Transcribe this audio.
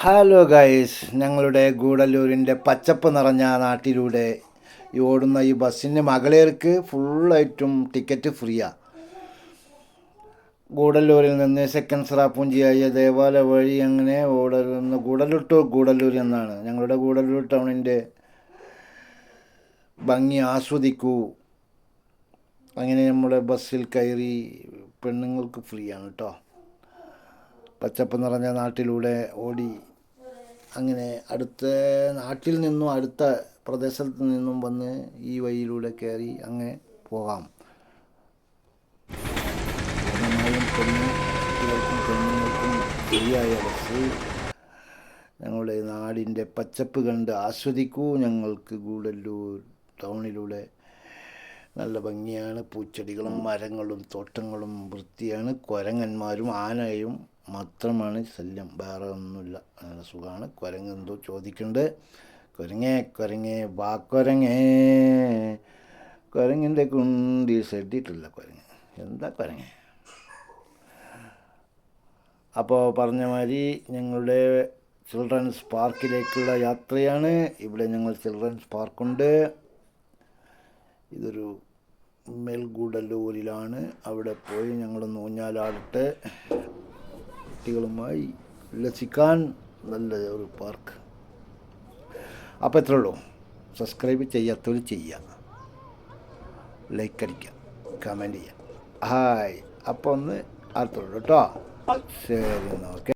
Hello guys ഞങ്ങളുടെ ഗൂഡല്ലൂരിന്റെ പച്ചപ്പ് നിറഞ്ഞ നാട്ടിലൂടെ ഈ ഓടുന്ന ഈ ബസ്സിന്റെ മകളേർക്ക് ഫുള്ളായിട്ടും ടിക്കറ്റ് ഫ്രീയാണ് ഗൂഡല്ലൂരിൽ നിന്ന് സെക്കൻഡ് സ്രാപ്പുഞ്ചിയായ ദേവാലയ വഴി അങ്ങനെ ഓടുന്ന ഗൂഡല്ലൂർ ടു ഗൂഡല്ലൂർ എന്നാണ് ഞങ്ങളുടെ ഗൂഡല്ലൂർ ടൗണിന്റെ ഭംഗി ആസ്വദിക്കൂ. അങ്ങനെ നമ്മുടെ ബസ്സിൽ കയറി പെണ്ണുങ്ങൾക്ക് ഫ്രീ ആണ് കേട്ടോ പച്ചപ്പ് നിറഞ്ഞ നാട്ടിലൂടെ ഓടി അങ്ങനെ അടുത്ത നാട്ടിൽ നിന്നും അടുത്ത പ്രദേശത്ത് നിന്നും വന്ന് ഈ വഴിയിലൂടെ കയറി അങ്ങനെ പോകാം. ഫ്രീയായ ബസ്. ഞങ്ങളുടെ നാടിന്റെ പച്ചപ്പ് കണ്ട് ആസ്വദിക്കൂ ഞങ്ങൾക്ക് ഗൂഡല്ലൂർ ടൗണിലൂടെ. നല്ല ഭംഗിയാണ്. പൂച്ചെടികളും മരങ്ങളും തോട്ടങ്ങളും വൃത്തിയാണ്. കുരങ്ങന്മാരും ആനയും മാത്രമാണ് ശല്യം. വേറെ ഒന്നുമില്ല. നല്ല സുഖമാണ്. കുരങ്ങ് എന്തോ ചോദിക്കുന്നുണ്ട്. കുരങ്ങേ കുരങ്ങേ വാ കുരങ്ങേ. കുരങ്ങിന്റെ കുണ്ടി സെഡിട്ടില്ല കുരങ്ങ്. എന്താ കുരങ്ങ്? അപ്പോൾ പറഞ്ഞ മാതിരി ഞങ്ങളുടെ ചിൽഡ്രൻസ് പാർക്കിലേക്കുള്ള യാത്രയാണ്. ഇവിടെ ഞങ്ങൾ ചിൽഡ്രൻസ് പാർക്കുണ്ട്. ഇതൊരു മേൽഗൂഡല്ലൂരിലാണ് അവിടെ പോയി ഞങ്ങളൊന്ന് ഊഞ്ഞാലാടട്ടെ. കുട്ടികളുമായി ഉല്ലസിക്കാൻ നല്ല ഒരു പാർക്ക് അപ്പോൾ എത്ര ഉള്ളൂ. സബ്സ്ക്രൈബ് ചെയ്യാത്തവർ ചെയ്യുക ലൈക്ക് അടിക്കുക കമന്റ് ചെയ്യുക ഹായ് അപ്പോൾ ഒന്ന് അടുത്തുള്ളൂ കേട്ടോ. ശരി ഓക്കെ.